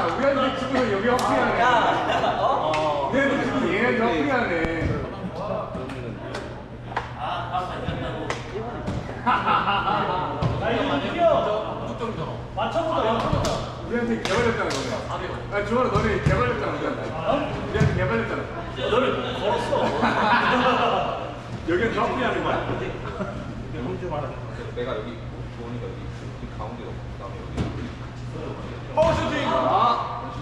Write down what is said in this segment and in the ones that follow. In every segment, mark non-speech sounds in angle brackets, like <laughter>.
야, 우리한테 지금 여기 어필하네. 야, 어? 우리한테 지금 얘네한테 어필하네. 우리한테 개발했잖아, 너네. 아, 주원아, 너네 개발했잖아, 우리한테. 우리한테 개발했잖아. 너를 걸었어. 여기는 더 어필하는 거야. 내가 여기 있고 조원이가 여기 있고 이 가운데 넣고 그다음에 여기 어, 슈팅! 아!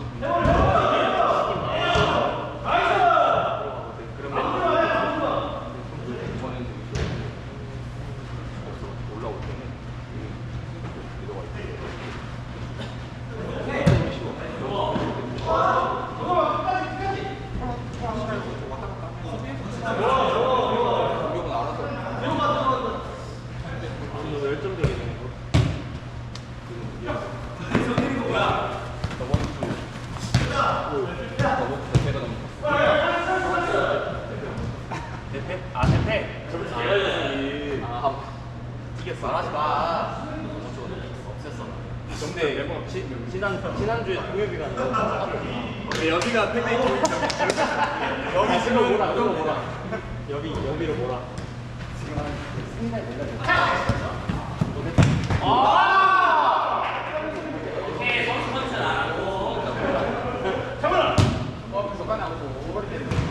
이번에는 여기 없어 올라올 때는 내려와 있고 공격은 알아서 저번 주 대패가 너무 대패? 아, 대패. 저번주 대회였지. 아, 이겼어. 말하지 마. 없앴어. 근데 지, 지난 지난주에 동엽이가 너 근데 여기가 팬데이트 <laughs> 여기 여기로 지금 몰아, 여기로 몰아. 여기 여기로 몰아. 어, 그래서 까지 않고 오버리 때리는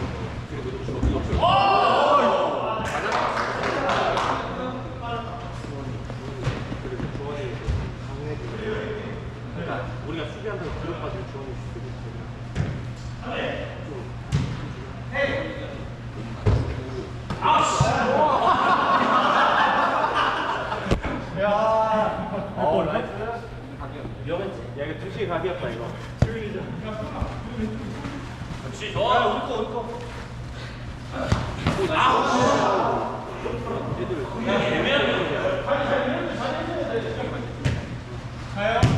우리가 수비한다고 그룹까지 주원이 수비. 어, 나이스. 위험했지. 야, 이거 두시 각이었다, 이거. 역시 좋아. 우리 거, 우리 거. 저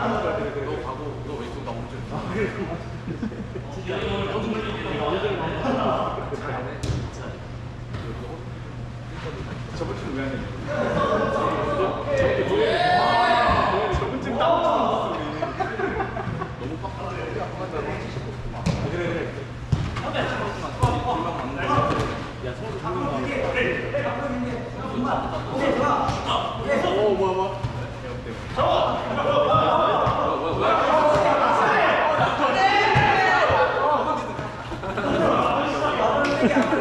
너 가고 너 왼쪽 나 오른쪽 저번 <laughs> Yeah. <laughs>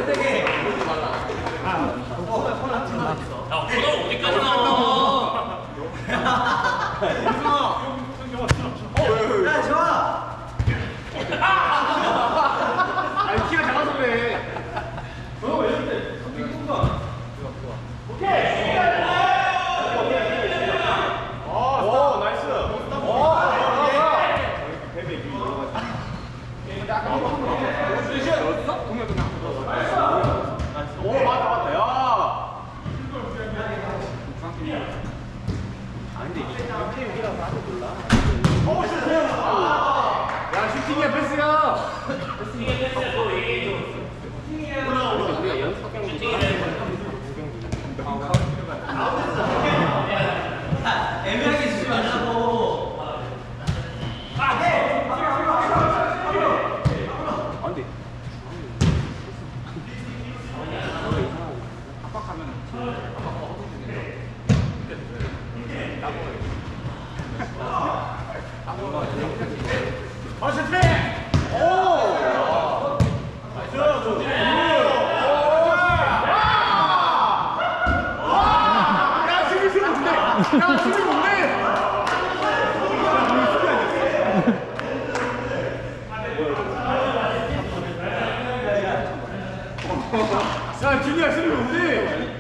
야, 준이야, 수비 뭔데?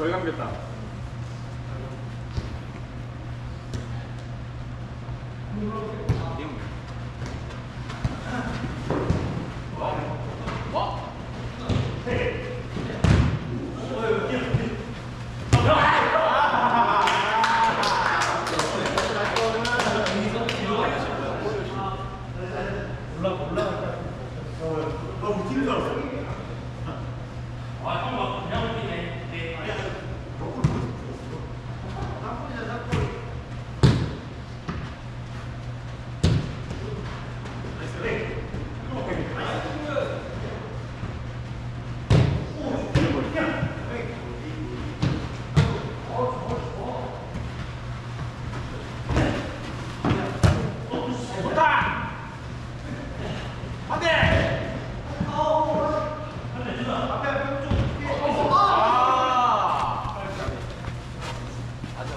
덜 감겼다.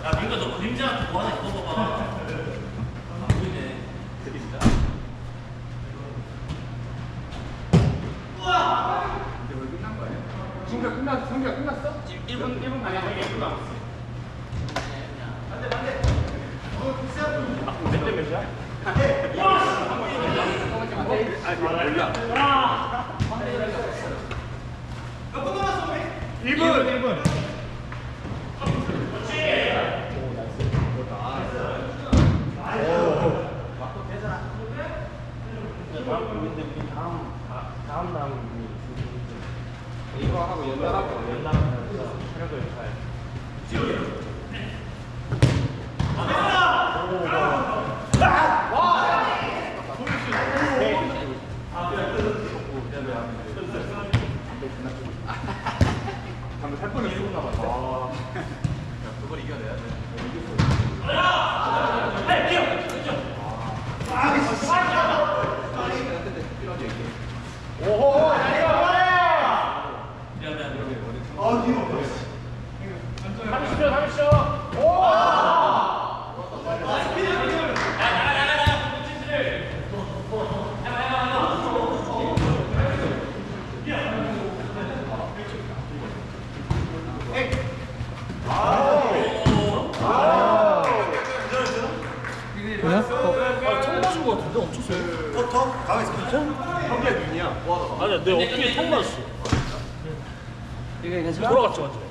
야 민가 너 그림자 뭐 하나 입어봐봐 안 보이네 근데 왜 끝난 거야? 성규 성규가 끝났어? 1분 1분 아니야 1분 남았어. 몇대 몇이야? 아니 몰라. 1분 1분. 다음 근데 우리 다음 다, 다음 다음 우리 이거 하고 연달하고 연락하면서 체력을 잘 방금 살 뻔했어. 아. 그걸 이겨내야 돼. 아니야 내 어깨에 턱 맞았어 돌아갔죠 완전